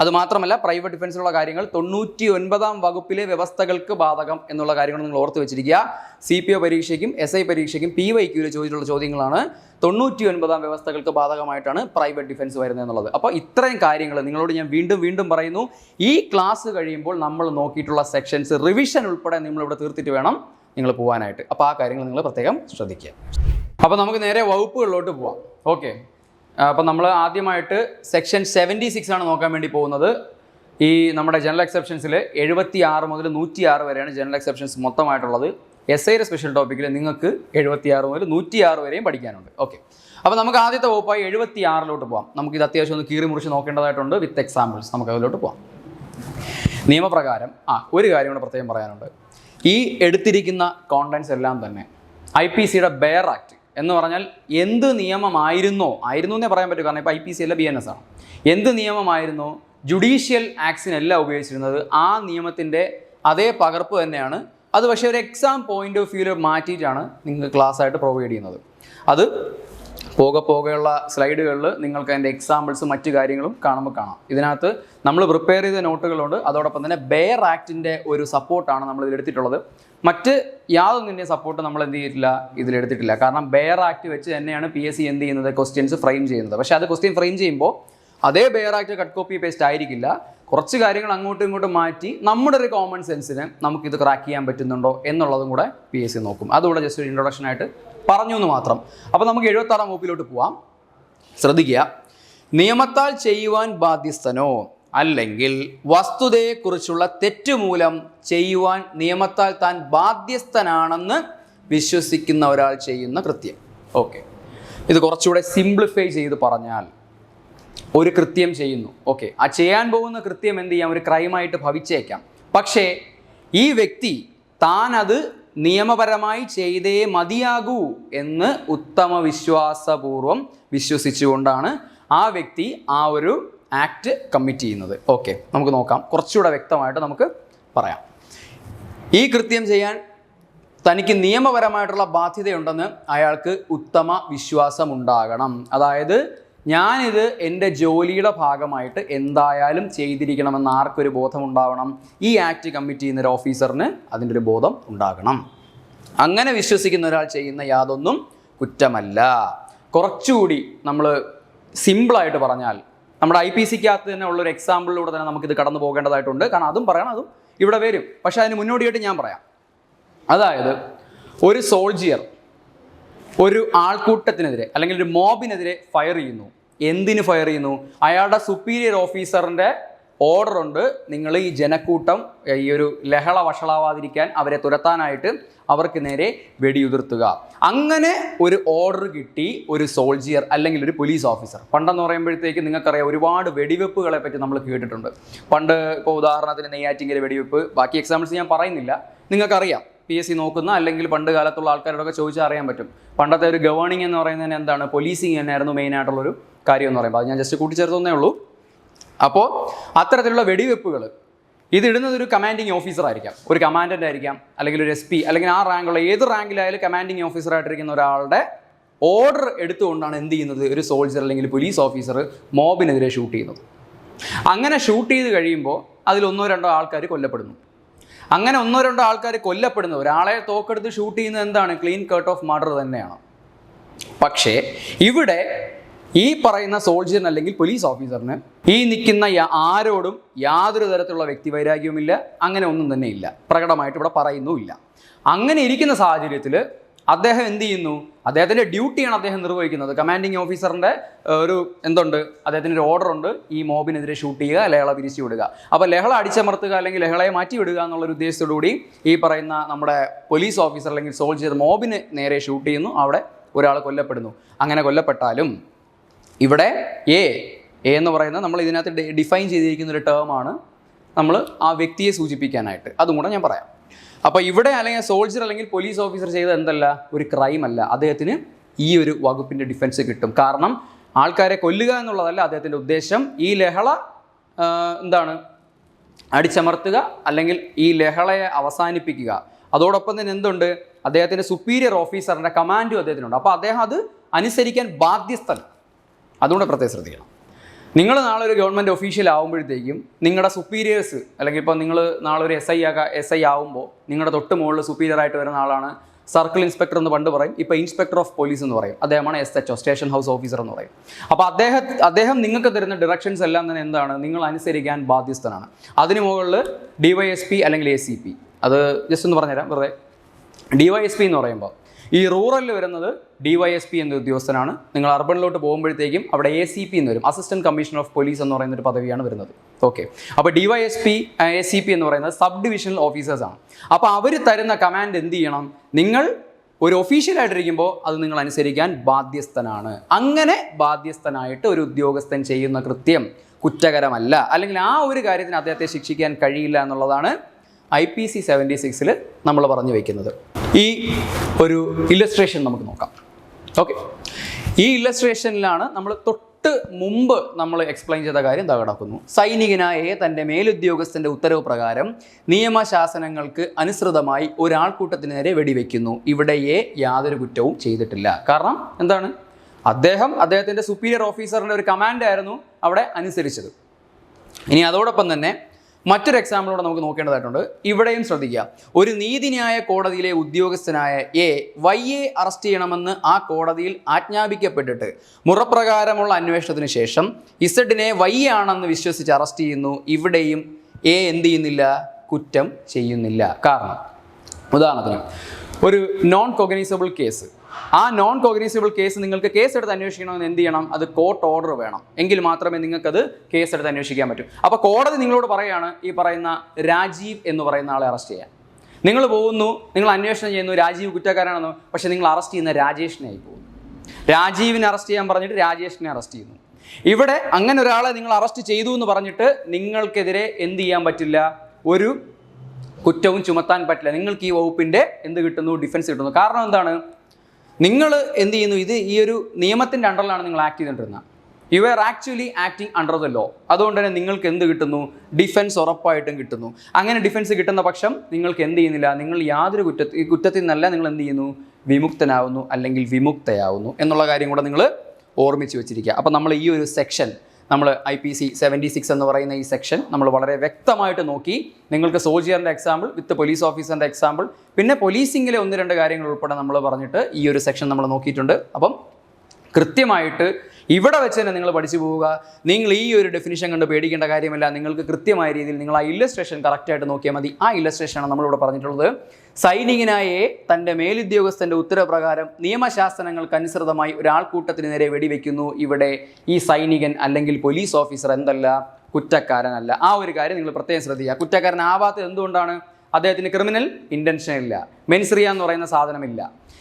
അത് മാത്രമല്ല പ്രൈവറ്റ് ഡിഫൻസിലുള്ള കാര്യങ്ങൾ തൊണ്ണൂറ്റി ഒൻപതാം വകുപ്പിലെ വ്യവസ്ഥകൾക്ക് ബാധകം എന്നുള്ള കാര്യങ്ങൾ നിങ്ങൾ ഓർത്ത് വെച്ചിരിക്കുക. സി പി ഒ പരീക്ഷയ്ക്കും എസ് ഐ പരീക്ഷയ്ക്കും പി വൈ ക്യൂവിൽ ചോദിച്ചിട്ടുള്ള ചോദ്യങ്ങളാണ്. തൊണ്ണൂറ്റി ഒൻപതാം വ്യവസ്ഥകൾക്ക് ബാധകമായിട്ടാണ് പ്രൈവറ്റ് ഡിഫൻസ് വരുന്നത് എന്നുള്ളത്. അപ്പോൾ ഇത്രയും കാര്യങ്ങൾ നിങ്ങളോട് ഞാൻ വീണ്ടും വീണ്ടും പറയുന്നു. ഈ ക്ലാസ് കഴിയുമ്പോൾ നമ്മൾ നോക്കിയിട്ടുള്ള സെക്ഷൻസ് റിവിഷൻ ഉൾപ്പെടെ നിങ്ങളിവിടെ തീർത്തിട്ട് വേണം നിങ്ങൾ പോകാനായിട്ട് അപ്പോൾ ആ കാര്യങ്ങൾ നിങ്ങൾ പ്രത്യേകം ശ്രദ്ധിക്കുക. അപ്പോൾ നമുക്ക് നേരെ വകുപ്പുകളിലോട്ട് പോവാം. ഓക്കെ. അപ്പോൾ നമ്മൾ ആദ്യമായിട്ട് സെക്ഷൻ സെവന്റി സിക്സ് ആണ് നോക്കാൻ വേണ്ടി പോകുന്നത്. ഈ നമ്മുടെ ജനറൽ എക്സെപ്ഷൻസിൽ എഴുപത്തി ആറ് മുതൽ നൂറ്റി ആറ് വരെയാണ് ജനറൽ എക്സെപ്ഷൻസ് മൊത്തമായിട്ടുള്ളത്. എസ് ഐയുടെ സ്പെഷ്യൽ ടോപ്പിക്കിൽ നിങ്ങൾക്ക് എഴുപത്തി ആറ് മുതൽ നൂറ്റി ആറ് വരെയും പഠിക്കാനുണ്ട്. ഓക്കെ അപ്പോൾ നമുക്ക് ആദ്യത്തെ വകുപ്പായി എഴുപത്തി ആറിലോട്ട് പോകാം ഇത് അത്യാവശ്യം ഒന്ന് കീറി മുറിച്ച് നോക്കേണ്ടതായിട്ടുണ്ട്. വിത്ത് എക്സാമ്പിൾസ് നമുക്ക് അതിലോട്ട് പോകാം നിയമപ്രകാരം ആ ഒരു കാര്യം കൂടെ പ്രത്യേകം പറയാനുണ്ട്. ഈ എടുത്തിരിക്കുന്ന കോണ്ടൻസ് എല്ലാം തന്നെ ഐ പി സിയുടെ ബെയർ ആക്ട് എന്ന് പറഞ്ഞാൽ എന്ത് നിയമമായിരുന്നോ ആയിരുന്നു എന്നേ പറയാൻ പറ്റൂ. കാരണം ഇപ്പോൾ ഐ പി സി അല്ല ബി എൻ എസ് ആണ്. എന്ത് നിയമമായിരുന്നോ? ജുഡീഷ്യൽ ആക്സിനല്ല ഉപയോഗിച്ചിരുന്നത്. ആ നിയമത്തിന്റെ അതേ പകർപ്പ് തന്നെയാണ്. അത് പക്ഷേ ഒരു എക്സാം പോയിന്റ് ഓഫ് വ്യൂവിൽ മാറ്റിയിട്ടാണ് നിങ്ങൾക്ക് ക്ലാസ് ആയിട്ട് പ്രൊവൈഡ് ചെയ്യുന്നത്. അത് പോകെ പോകെയുള്ള സ്ലൈഡുകളിൽ നിങ്ങൾക്ക് അതിന്റെ എക്സാമ്പിൾസ് മറ്റു കാര്യങ്ങളും കാണുമ്പോൾ കാണാം. ഇതിനകത്ത് നമ്മൾ പ്രിപ്പയർ ചെയ്ത നോട്ടുകളുണ്ട്. അതോടൊപ്പം തന്നെ ബെയർ ആക്ടിന്റെ ഒരു സപ്പോർട്ടാണ് നമ്മൾ ഇതിലെടുത്തിട്ടുള്ളത്. മറ്റ് യാതൊന്നിന്റെ സപ്പോർട്ട് നമ്മൾ എന്ത് ചെയ്തിട്ടില്ല? ഇതിലെടുത്തിട്ടില്ല. കാരണം ബെയർ ആക്ട് വെച്ച് തന്നെയാണ് പി എസ് സി എന്ത് ചെയ്യുന്നത്? ക്വസ്റ്റ്യൻസ് ഫ്രെയിം ചെയ്യുന്നത്. പക്ഷേ അത് ക്വസ്റ്റ്യൻ ഫ്രെയിം ചെയ്യുമ്പോൾ അതേ bare act cut copy paste ആയിരിക്കില്ല. കുറച്ച് കാര്യങ്ങൾ അങ്ങോട്ടും ഇങ്ങോട്ടും മാറ്റി നമ്മുടെ ഒരു കോമൺ സെൻസിന് നമുക്കിത് ക്രാക്ക് ചെയ്യാൻ പറ്റുന്നുണ്ടോ എന്നുള്ളതും കൂടെ പി എസ് സി നോക്കും. അതുകൂടെ ജസ്റ്റ് ഒരു ഇൻട്രൊഡക്ഷൻ ആയിട്ട് പറഞ്ഞു എന്ന് മാത്രം. അപ്പോൾ നമുക്ക് എഴുപത്താറാം വകുപ്പിലോട്ട് പോവാം. ശ്രദ്ധിക്കുക. നിയമത്താൽ ചെയ്യുവാൻ ബാധ്യസ്ഥനോ അല്ലെങ്കിൽ വസ്തുതയെക്കുറിച്ചുള്ള തെറ്റുമൂലം ചെയ്യുവാൻ നിയമത്താൽ താൻ ബാധ്യസ്ഥനാണെന്ന് വിശ്വസിക്കുന്ന ഒരാൾ ചെയ്യുന്ന കൃത്യം. ഓക്കെ. ഇത് കുറച്ചുകൂടെ സിംപ്ലിഫൈ ചെയ്ത് പറഞ്ഞാൽ ഒരു കൃത്യം ചെയ്യുന്നു. ഓക്കെ. ആ ചെയ്യാൻ പോകുന്ന കൃത്യം എന്ത് ചെയ്യാം? ഒരു ക്രൈമായിട്ട് ഭവിച്ചേക്കാം. പക്ഷേ ഈ വ്യക്തി താനത് നിയമപരമായി ചെയ്തേ മതിയാകൂ എന്ന് ഉത്തമ വിശ്വാസപൂർവം വിശ്വസിച്ചുകൊണ്ടാണ് ആ വ്യക്തി ആ ഒരു ആക്ട് കമ്മിറ്റ് ചെയ്യുന്നത്. ഓക്കെ നമുക്ക് നോക്കാം. കുറച്ചുകൂടെ വ്യക്തമായിട്ട് നമുക്ക് പറയാം. ഈ കൃത്യം ചെയ്യാൻ തനിക്ക് നിയമപരമായിട്ടുള്ള ബാധ്യതയുണ്ടെന്ന് അയാൾക്ക് ഉത്തമ വിശ്വാസമുണ്ടാകണം അതായത് ഞാനിത് എന്റെ ജോലിയുടെ ഭാഗമായിട്ട് എന്തായാലും ചെയ്തിരിക്കണമെന്ന് ആർക്കൊരു ബോധമുണ്ടാവണം? ഈ ആക്ട് കമ്മിറ്റ് ചെയ്യുന്ന ഒരു ഓഫീസറിന് അതിന്റെ ഒരു ബോധം ഉണ്ടാകണം. അങ്ങനെ വിശ്വസിക്കുന്ന ഒരാൾ ചെയ്യുന്ന യാതൊന്നും കുറ്റമല്ല. കുറച്ചുകൂടി നമ്മൾ സിമ്പിളായിട്ട് പറഞ്ഞാൽ നമ്മുടെ ഐ പി സിക്കകത്ത് തന്നെ ഉള്ളൊരു എക്സാമ്പിളിലൂടെ തന്നെ നമുക്കിത് കടന്നു പോകേണ്ടതായിട്ടുണ്ട്. കാരണം അതും പറയണം അതും ഇവിടെ വരും. പക്ഷേ അതിന് മുന്നോടിയായിട്ട് ഞാൻ പറയാം. അതായത് ഒരു സോൾജിയർ ഒരു ആൾക്കൂട്ടത്തിനെതിരെ അല്ലെങ്കിൽ ഒരു മോബിനെതിരെ ഫയർ ചെയ്യുന്നു. എന്തിന് ഫയർ ചെയ്യുന്നു? അയാളുടെ സുപ്പീരിയർ ഓഫീസറിന്റെ ഓർഡർ ഉണ്ട്. നിങ്ങൾ ഈ ജനക്കൂട്ടം ഈ ഒരു ലഹള വഷളാവാതിരിക്കാൻ അവരെ തുരത്താനായിട്ട് അവർക്ക് നേരെ വെടിയുതിർത്തുക. അങ്ങനെ ഒരു ഓർഡർ കിട്ടി ഒരു സോൾജിയർ അല്ലെങ്കിൽ ഒരു പോലീസ് ഓഫീസർ പണ്ടെന്ന് പറയുമ്പോഴത്തേക്ക് നിങ്ങൾക്കറിയാം ഒരുപാട് വെടിവെപ്പുകളെ പറ്റി നമ്മൾ കേട്ടിട്ടുണ്ട്. പണ്ട് ഇപ്പോൾ ഉദാഹരണത്തിന് നെയ്യാറ്റിങ്കൽ വെടിവെപ്പ്. ബാക്കി എക്സാമ്പിൾസ് ഞാൻ പറയുന്നില്ല. നിങ്ങൾക്കറിയാം. പി എസ് സി നോക്കുന്ന അല്ലെങ്കിൽ പണ്ട് കാലത്തുള്ള ആൾക്കാരോടൊക്കെ ചോദിച്ചാൽ അറിയാൻ പറ്റും. പണ്ടത്തെ ഒരു ഗവേണിംഗ് എന്ന് പറയുന്നതിന് എന്താണ്? പോലീസിങ് തന്നെയായിരുന്നു മെയിൻ ആയിട്ടുള്ളൊരു കാര്യം എന്ന് പറയുമ്പോൾ അത് ഞാൻ ജസ്റ്റ് കൂട്ടിച്ചേർത്തുന്നേ ഉള്ളൂ. അപ്പോൾ അത്തരത്തിലുള്ള വെടിവെപ്പുകൾ ഇതിടുന്നത് ഒരു കമാൻഡിങ് ഓഫീസർ ആയിരിക്കാം. ഒരു കമാൻഡന്റ് ആയിരിക്കാം അല്ലെങ്കിൽ ഒരു എസ് പി അല്ലെങ്കിൽ ആ റാങ്കുള്ള ഏത് റാങ്കിലായാലും കമാൻഡിങ് ഓഫീസർ ആയിട്ടിരിക്കുന്ന ഒരാളുടെ ഓർഡർ എടുത്തുകൊണ്ടാണ് എന്ത് ചെയ്യുന്നത്? ഒരു സോൾജർ അല്ലെങ്കിൽ പോലീസ് ഓഫീസർ മോബിനെതിരെ ഷൂട്ട് ചെയ്യുന്നത്. അങ്ങനെ ഷൂട്ട് ചെയ്ത് കഴിയുമ്പോൾ അതിൽ ഒന്നോ രണ്ടോ ആൾക്കാർ കൊല്ലപ്പെടുന്നു. അങ്ങനെ ഒന്നോ രണ്ടോ ആൾക്കാർ കൊല്ലപ്പെടുന്നത് ഒരാളെ തോക്കെടുത്ത് ഷൂട്ട് ചെയ്യുന്നത് എന്താണ്? ക്ലീൻ കട്ട് ഓഫ് മർഡർ തന്നെയാണ്. പക്ഷേ ഇവിടെ ഈ പറയുന്ന സോൾജിയറിന് അല്ലെങ്കിൽ പോലീസ് ഓഫീസറിന് ഈ നിൽക്കുന്ന ആരോടും യാതൊരു തരത്തിലുള്ള വ്യക്തിവൈരാഗ്യവുമില്ല അങ്ങനെ ഒന്നും തന്നെ ഇല്ല. പ്രകടമായിട്ട് ഇവിടെ പറയുന്നുമില്ല. അങ്ങനെ ഇരിക്കുന്ന സാഹചര്യത്തിൽ അദ്ദേഹം എന്ത് ചെയ്യുന്നു? അദ്ദേഹത്തിന്റെ ഡ്യൂട്ടിയാണ് അദ്ദേഹം നിർവഹിക്കുന്നത്. കമാൻഡിങ് ഓഫീസറിന്റെ ഒരു എന്തുണ്ട്? അദ്ദേഹത്തിന് ഒരു ഓർഡർ ഉണ്ട്. ഈ മോബിനെതിരെ ഷൂട്ട് ചെയ്യുക ലഹള പിരിച്ചു വിടുക. അപ്പോൾ ലഹള അടിച്ചമർത്തുക അല്ലെങ്കിൽ ലഹളയെ മാറ്റി വിടുക എന്നുള്ളൊരു ഉദ്ദേശത്തോടുകൂടി ഉദ്ദേശത്തോടു കൂടി ഈ പറയുന്ന നമ്മുടെ പോലീസ് ഓഫീസർ അല്ലെങ്കിൽ സോൾജിയർ മോബിന് നേരെ ഷൂട്ട് ചെയ്യുന്നു. അവിടെ ഒരാൾ കൊല്ലപ്പെടുന്നു. അങ്ങനെ കൊല്ലപ്പെട്ടാലും ഇവിടെ എ എ എന്ന് പറയുന്നത് നമ്മൾ ഇതിനകത്ത് ഡിഫൈൻ ചെയ്തിരിക്കുന്ന ഒരു ടേമാണ് നമ്മൾ ആ വ്യക്തിയെ സൂചിപ്പിക്കാനായിട്ട്. അതും കൂടെ ഞാൻ പറയാം. അപ്പോൾ ഇവിടെ അല്ലെങ്കിൽ സോൾജർ അല്ലെങ്കിൽ പോലീസ് ഓഫീസർ ചെയ്ത എന്തല്ല? ഒരു ക്രൈം അല്ല. അദ്ദേഹത്തിന് ഈ ഒരു വകുപ്പിന്റെ ഡിഫൻസ് കിട്ടും. കാരണം ആൾക്കാരെ കൊല്ലുക എന്നുള്ളതല്ല അദ്ദേഹത്തിന്റെ ഉദ്ദേശം. ഈ ലഹള എന്താണ്? അടിച്ചമർത്തുക അല്ലെങ്കിൽ ഈ ലഹളയെ അവസാനിപ്പിക്കുക. അതോടൊപ്പം തന്നെ എന്തുണ്ട്? അദ്ദേഹത്തിന്റെ സുപ്പീരിയർ ഓഫീസറിന്റെ കമാൻഡും അദ്ദേഹത്തിനുണ്ട്. അപ്പോൾ അദ്ദേഹം അത് അനുസരിക്കാൻ ബാധ്യസ്ഥൻ. അതുകൊണ്ട് പ്രത്യേകം ശ്രദ്ധിക്കണം. നിങ്ങൾ നാളെ ഒരു ഗവൺമെന്റ് ഒഫീഷ്യൽ ആകുമ്പോഴത്തേക്കും നിങ്ങളുടെ സുപ്പീരിയേഴ്സ് അല്ലെങ്കിൽ ഇപ്പോൾ നിങ്ങൾ നാളെ ഒരു എസ് ഐ ആകാ എസ് ഐ ആകുമ്പോൾ നിങ്ങളുടെ തൊട്ട് മുകളിൽ സുപ്പീരിയർ ആയിട്ട് വരുന്ന ആളാണ് സർക്കിൾ ഇൻസ്പെക്ടർ എന്ന് പണ്ട് പറയും. ഇപ്പോൾ ഇൻസ്പെക്ടർ ഓഫ് പോലീസ് എന്ന് പറയും. അദ്ദേഹമാണ് S H O station house officer എന്ന് പറയും. അപ്പോൾ അദ്ദേഹം അദ്ദേഹം നിങ്ങൾക്ക് തരുന്ന ഡിറക്ഷൻസ് എല്ലാം തന്നെ എന്താണ്? നിങ്ങൾ അനുസരിക്കാൻ ബാധ്യസ്ഥനാണ്. അതിന് മുകളിൽ ഡിവൈഎസ്പി അല്ലെങ്കിൽ എ സി പി അത് ജസ്റ്റ് ഒന്ന് പറഞ്ഞുതരാം വെറുതെ. ഡിവൈഎസ്പി എന്ന് പറയുമ്പോൾ ഈ റൂറലിൽ വരുന്നത് ഡി വൈ എസ് പി എന്ന ഉദ്യോഗസ്ഥനാണ്. നിങ്ങൾ അർബണിലോട്ട് പോകുമ്പോഴത്തേക്കും അവിടെ എ സി പി എന്ന് വരും. അസിസ്റ്റന്റ് കമ്മീഷണർ ഓഫ് പോലീസ് എന്ന് പറയുന്ന ഒരു പദവിയാണ് വരുന്നത്. ഓക്കെ അപ്പോൾ പി എ സി പി എന്ന് പറയുന്നത് സബ് ഡിവിഷണൽ ഓഫീസേഴ്സ് ആണ്. അപ്പോൾ അവർ തരുന്ന കമാൻഡ് എന്ത് ചെയ്യണം? നിങ്ങൾ ഒരു ഒഫീഷ്യലായിട്ടിരിക്കുമ്പോൾ അത് നിങ്ങൾ അനുസരിക്കാൻ ബാധ്യസ്ഥനാണ്. അങ്ങനെ ബാധ്യസ്ഥനായിട്ട് ഒരു ഉദ്യോഗസ്ഥൻ ചെയ്യുന്ന കൃത്യം കുറ്റകരമല്ല. അല്ലെങ്കിൽ ആ ഒരു കാര്യത്തിന് അദ്ദേഹത്തെ ശിക്ഷിക്കാൻ കഴിയില്ല എന്നുള്ളതാണ് ഐ പി സി സെവന്റി സിക്സിൽ നമ്മൾ പറഞ്ഞു വയ്ക്കുന്നത് ഈ ഒരു ഇല്ലസ്ട്രേഷൻ നമുക്ക് നോക്കാം. ഓക്കെ ഈ ഇല്ലസ്ട്രേഷനിലാണ് നമ്മൾ തൊട്ട് മുമ്പ് നമ്മൾ എക്സ്പ്ലെയിൻ ചെയ്ത കാര്യം തകടക്കുന്നു കിടക്കുന്നു. സൈനികനായ തന്റെ മേലുദ്യോഗസ്ഥന്റെ ഉത്തരവ് പ്രകാരം നിയമശാസനങ്ങൾക്ക് അനുസൃതമായി ഒരാൾക്കൂട്ടത്തിന് നേരെ വെടിവെക്കുന്നു. ഇവിടെ എ യാതൊരു കുറ്റവും ചെയ്തിട്ടില്ല. കാരണം എന്താണ്? അദ്ദേഹം അദ്ദേഹത്തിന്റെ സുപ്പീരിയർ ഓഫീസറിന്റെ ഒരു കമാൻഡ് ആയിരുന്നു അവിടെ അനുസരിച്ചത്. ഇനി അതോടൊപ്പം തന്നെ മറ്റൊരു എക്സാമ്പിളോടെ നമുക്ക് നോക്കേണ്ടതായിട്ടുണ്ട്. ഇവിടെയും ശ്രദ്ധിക്കുക. ഒരു നീതിന്യായ കോടതിയിലെ ഉദ്യോഗസ്ഥനായ എ വൈയെ അറസ്റ്റ് ചെയ്യണമെന്ന് ആ കോടതിയിൽ ആജ്ഞാപിക്കപ്പെട്ടിട്ട് മുറപ്രകാരമുള്ള അന്വേഷണത്തിന് ശേഷം ഇസഡിനെ വൈ ആണെന്ന് വിശ്വസിച്ച് അറസ്റ്റ് ചെയ്യുന്നു. ഇവിടെയും എ എന്ത് ചെയ്യുന്നില്ല? കുറ്റം ചെയ്യുന്നില്ല. കാരണം ഉദാഹരണത്തിന് ഒരു നോൺ കൊഗനൈസബിൾ കേസ് ആ നോൺ കോഗ്നൈസിബിൾ കേസ് നിങ്ങൾക്ക് കേസ് എടുത്ത് അന്വേഷിക്കണമെന്ന് എന്ത് ചെയ്യണം? അത് കോർട്ട് ഓർഡർ വേണം. എങ്കിൽ മാത്രമേ നിങ്ങൾക്കത് കേസ് എടുത്ത് അന്വേഷിക്കാൻ പറ്റൂ. അപ്പോൾ കോടതി നിങ്ങളോട് പറയുകയാണ് ഈ പറയുന്ന രാജീവ് എന്ന് പറയുന്ന ആളെ അറസ്റ്റ് ചെയ്യാൻ. നിങ്ങൾ പോകുന്നു നിങ്ങൾ അന്വേഷണം ചെയ്യുന്നു രാജീവ് കുറ്റക്കാരാണെന്ന് പക്ഷേ നിങ്ങൾ അറസ്റ്റ് ചെയ്യുന്ന രാജേഷിനെ ആയി പോകുന്നു. രാജീവിനെ അറസ്റ്റ് ചെയ്യാൻ പറഞ്ഞിട്ട് രാജേഷിനെ അറസ്റ്റ് ചെയ്യുന്നു. ഇവിടെ അങ്ങനെ ഒരാളെ നിങ്ങൾ അറസ്റ്റ് ചെയ്തു എന്ന് പറഞ്ഞിട്ട് നിങ്ങൾക്കെതിരെ എന്ത് ചെയ്യാൻ പറ്റില്ല? ഒരു കുറ്റവും ചുമത്താൻ പറ്റില്ല. നിങ്ങൾക്ക് ഈ വകുപ്പിന്റെ എന്ത് കിട്ടുന്നു? ഡിഫൻസ് കിട്ടുന്നു. കാരണം എന്താണ്? നിങ്ങൾ എന്ത് ചെയ്യുന്നു? ഇത് ഈ ഒരു നിയമത്തിന്റെ അണ്ടറിലാണ് നിങ്ങൾ ആക്ട് ചെയ്തുകൊണ്ടിരുന്നത്. You are actually acting under the law അതുകൊണ്ട് തന്നെ നിങ്ങൾക്ക് എന്ത് കിട്ടുന്നു? ഡിഫൻസ് ഉറപ്പായിട്ടും കിട്ടുന്നു. അങ്ങനെ ഡിഫൻസ് കിട്ടുന്ന പക്ഷം നിങ്ങൾക്ക് എന്ത് ചെയ്യുന്നില്ല? നിങ്ങൾ യാതൊരു കുറ്റ കുറ്റത്തിൽ നിന്നല്ല നിങ്ങൾ എന്ത് ചെയ്യുന്നു? വിമുക്തനാവുന്നു അല്ലെങ്കിൽ വിമുക്തയാവുന്നു എന്നുള്ള കാര്യം കൂടെ നിങ്ങൾ ഓർമ്മിച്ച് വെച്ചിരിക്കുക. അപ്പോൾ നമ്മൾ ഈ ഒരു സെക്ഷൻ നമ്മൾ I P C seventy six എന്ന് പറയുന്ന ഈ സെക്ഷൻ നമ്മൾ വളരെ വ്യക്തമായിട്ട് നോക്കി. നിങ്ങൾക്ക് സോജിയറിന്റെ എക്സാമ്പിൾ വിത്ത് പോലീസ് ഓഫീസറിന്റെ എക്സാമ്പിൾ പിന്നെ പോലീസിങ്ങിലെ ഒന്ന് രണ്ട് കാര്യങ്ങൾ ഉൾപ്പെടെ നമ്മൾ പറഞ്ഞിട്ട് ഈ ഒരു സെക്ഷൻ നമ്മൾ നോക്കിയിട്ടുണ്ട്. അപ്പം കൃത്യമായിട്ട് ഇവിടെ വെച്ച് തന്നെ നിങ്ങൾ പഠിച്ചു പോവുക. നിങ്ങൾ ഈ ഒരു ഡെഫിനിഷൻ കണ്ട് പേടിക്കേണ്ട കാര്യമല്ല. നിങ്ങൾക്ക് കൃത്യമായ രീതിയിൽ നിങ്ങൾ ആ ഇല്ലസ്ട്രേഷൻ കറക്റ്റായിട്ട് നോക്കിയാൽ മതി. ആ ഇല്ലസ്ട്രേഷനാണ് നമ്മളിവിടെ പറഞ്ഞിട്ടുള്ളത്. സൈനികനായെ തന്റെ മേലുദ്യോഗസ്ഥന്റെ ഉത്തരപ്രകാരം നിയമശാസനങ്ങൾക്ക് അനുസൃതമായി ഒരാൾക്കൂട്ടത്തിന് നേരെ വെടിവെക്കുന്നു. ഇവിടെ ഈ സൈനികൻ അല്ലെങ്കിൽ പോലീസ് ഓഫീസർ എന്തല്ല? കുറ്റക്കാരനല്ല. ആ ഒരു കാര്യം നിങ്ങൾ പ്രത്യേകം ശ്രദ്ധിക്കുക. കുറ്റക്കാരനാവാത്തത് എന്തുകൊണ്ടാണ്? അദ്ദേഹത്തിന് ക്രിമിനൽ ഇന്റൻഷൻ ഇല്ല. മെൻസ്രിയ എന്ന് പറയുന്ന സാധനമില്ല.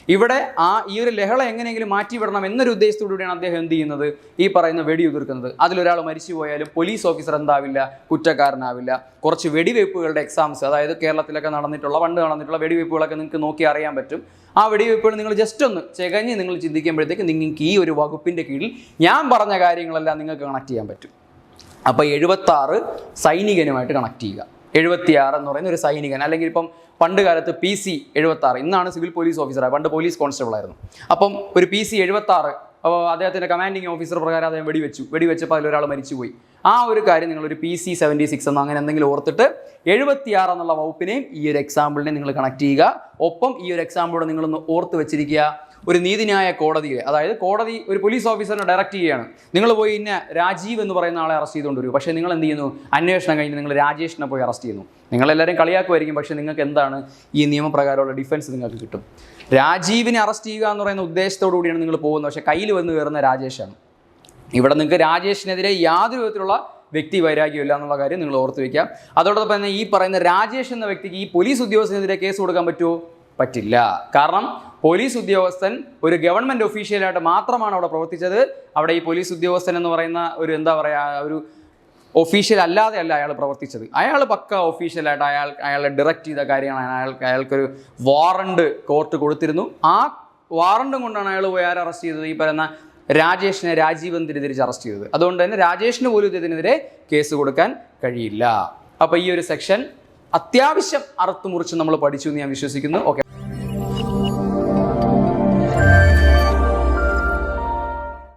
ഇവിടെ ആ ഈ ഒരു ലഹള എങ്ങനെയെങ്കിലും മാറ്റിവിടണം എന്നൊരു ഉദ്ദേശത്തോടുകൂടിയാണ് അദ്ദേഹം എന്ത് ചെയ്യുന്നത്? ഈ പറയുന്ന വെടിയുതിർക്കുന്നത് അതിലൊരാൾ മരിച്ചു പോയാലും പോലീസ് ഓഫീസർ എന്താവില്ല? കുറ്റക്കാരനാവില്ല. കുറച്ച് വെടിവയ്പ്പുകളുടെ എക്സാംസ് അതായത് കേരളത്തിലൊക്കെ നടന്നിട്ടുള്ള പണ്ട് നടന്നിട്ടുള്ള വെടിവയ്പ്പുകളൊക്കെ നിങ്ങൾക്ക് നോക്കി അറിയാൻ പറ്റും. ആ വെടിവയ്പ്പുകൾ നിങ്ങൾ ജസ്റ്റ് ഒന്ന് ചെകഞ്ഞ് നിങ്ങൾ ചിന്തിക്കുമ്പോഴത്തേക്ക് നിങ്ങൾക്ക് ഈ ഒരു വകുപ്പിന്റെ കീഴിൽ ഞാൻ പറഞ്ഞ കാര്യങ്ങളെല്ലാം നിങ്ങൾക്ക് കണക്ട് ചെയ്യാൻ പറ്റും. അപ്പോൾ എഴുപത്താറ് സൈനികനുമായിട്ട് കണക്ട് ചെയ്യുക. എഴുപത്തിയാറ് എന്ന് പറയുന്ന ഒരു സൈനികൻ. അല്ലെങ്കിൽ ഇപ്പം പണ്ട് കാലത്ത് പി സി എഴുപത്താറ് ഇന്നാണ് സിവിൽ പോലീസ് ഓഫീസറാണ് പണ്ട് പോലീസ് കോൺസ്റ്റബിൾ ആയിരുന്നു. അപ്പം ഒരു പി സി എഴുപത്താറ് അപ്പോൾ അദ്ദേഹത്തിന്റെ കമാൻഡിങ് ഓഫീസർ പ്രകാരം അദ്ദേഹം വെടിവെച്ചു. വെടിവെച്ചപ്പോൾ അതിലൊരാൾ മരിച്ചുപോയി ആ ഒരു കാര്യം നിങ്ങൾ ഒരു പി സി സെവന്റി സിക്സ് എന്നോ അങ്ങനെ എന്തെങ്കിലും ഓർത്തിട്ട് എഴുപത്തിയാറ് എന്നുള്ള വകുപ്പിനെയും ഈ ഒരു എക്സാമ്പിളിനെ നിങ്ങൾ കണക്ട് ചെയ്യുക. ഒപ്പം ഈ ഒരു എക്സാമ്പിളോട് നിങ്ങളൊന്ന് ഓർത്ത് വെച്ചിരിക്കുക. ഒരു നീതിന്യായ കോടതിയിൽ അതായത് കോടതി ഒരു പോലീസ് ഓഫീസറിനെ ഡയറക്റ്റ് ചെയ്യുകയാണ് നിങ്ങൾ പോയി ഇന്ന രാജീവ് എന്ന് പറയുന്ന ആളെ അറസ്റ്റ് ചെയ്തുകൊണ്ട് വരും പക്ഷേ നിങ്ങൾ എന്ത് ചെയ്യുന്നു? അന്വേഷണം കഴിഞ്ഞ് നിങ്ങൾ രാജേഷിനെ പോയി അറസ്റ്റ് ചെയ്യുന്നു. നിങ്ങളെല്ലാവരും കളിയാക്കുമായിരിക്കും. പക്ഷേ നിങ്ങൾക്ക് എന്താണ് ഈ നിയമപ്രകാരമുള്ള ഡിഫൻസ് നിങ്ങൾക്ക് കിട്ടും. രാജീവിനെ അറസ്റ്റ് ചെയ്യുക എന്ന് പറയുന്ന ഉദ്ദേശത്തോടു കൂടിയാണ് നിങ്ങൾ പോകുന്നത്. പക്ഷേ കയ്യിൽ വന്ന് കയറുന്ന രാജേഷാണ്. ഇവിടെ നിങ്ങൾക്ക് രാജേഷിനെതിരെ യാതൊരു വിധത്തിലുള്ള വ്യക്തി വൈരാഗ്യമില്ല എന്നുള്ള കാര്യം നിങ്ങൾ ഓർത്ത് വയ്ക്കുക അതോടൊപ്പം തന്നെ ഈ പറയുന്ന രാജേഷ് എന്ന വ്യക്തിക്ക് ഈ പോലീസ് ഉദ്യോഗസ്ഥനെതിരെ കേസ് കൊടുക്കാൻ പറ്റുമോ? പറ്റില്ല. കാരണം പോലീസ് ഉദ്യോഗസ്ഥൻ ഒരു ഗവൺമെന്റ് ഒഫീഷ്യലായിട്ട് മാത്രമാണ് അവിടെ പ്രവർത്തിച്ചത്. അവിടെ ഈ പോലീസ് ഉദ്യോഗസ്ഥൻ എന്ന് പറയുന്ന ഒരു എന്താ പറയുക ഒരു ഒഫീഷ്യൽ അല്ലാതെ അല്ല അയാൾ പ്രവർത്തിച്ചത്. അയാൾ പക്ക ഒഫീഷ്യലായിട്ട് അയാൾ അയാളെ ഡയറക്റ്റ് ചെയ്ത കാര്യമാണ്. അയാൾ അയാൾക്കൊരു വാറണ്ട് കോർട്ട് കൊടുത്തിരുന്നു. ആ വാറണ്ടും കൊണ്ടാണ് അയാൾ പോയി ആരെ അറസ്റ്റ് ചെയ്തത്? ഈ പറയുന്ന രാജേഷിനെ രാജീവൻ തിരിച്ച് അറസ്റ്റ് ചെയ്തത്? അതുകൊണ്ട് തന്നെ രാജേഷിന് പോലും ഇതിനെതിരെ കേസ് കൊടുക്കാൻ കഴിയില്ല. അപ്പോൾ ഈ ഒരു സെക്ഷൻ അത്യാവശ്യം അറുത്തു മുറിച്ച് നമ്മൾ പഠിച്ചു എന്ന് ഞാൻ വിശ്വസിക്കുന്നു. ഓക്കെ